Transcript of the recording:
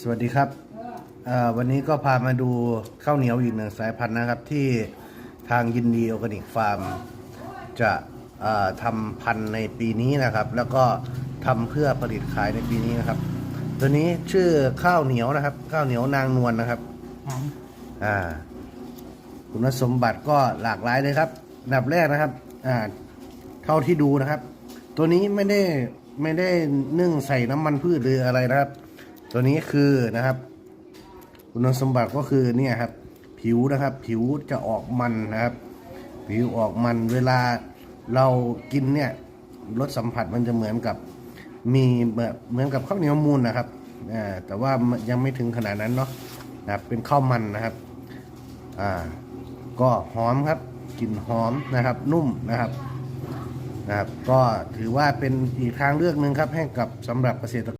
สวัสดีครับเอ่อวันนี้ก็พามาดูข้าวเหนียวอีกหนึ่งสายพันธุ์นะครับ ที่ทางยินดีออร์แกนิกฟาร์ม จะเอ่อทำพันธุ์ในปีนี้นะครับ แล้วก็ทำเพื่อผลิตขายในปีนี้นะครับ ตัวนี้ชื่อข้าวเหนียวนะครับ ข้าวเหนียวนางนวลนะครับอ่าคุณสมบัติก็หลากหลายเลยครับอันดับแรกนะครับอ่าเท่าที่ดูนะครับ ตัวนี้ไม่ได้ไม่ได้นึ่งใส่น้ำมันพืชหรืออะไรนะครับ ตัวนี้คือนะครับ คุณสมบัติก็คือเนี่ยครับ ผิวนะครับ ผิวจะออกมันนะครับ ผิวออกมันเวลาเรากินเนี่ยรสสัมผัสมันจะเหมือนกับมีแบบเหมือนกับข้าวเหนียวมูนนะครับอ่าแต่ว่ายังไม่ถึงขนาดนั้นเนาะนะครับเป็นข้าวมันนะครับอ่าก็หอมครับกลิ่นหอมนะครับ นุ่มนะครับนะครับ ก็ถือว่าเป็นอีกทางเลือกหนึ่งครับให้กับสำหรับเกษตร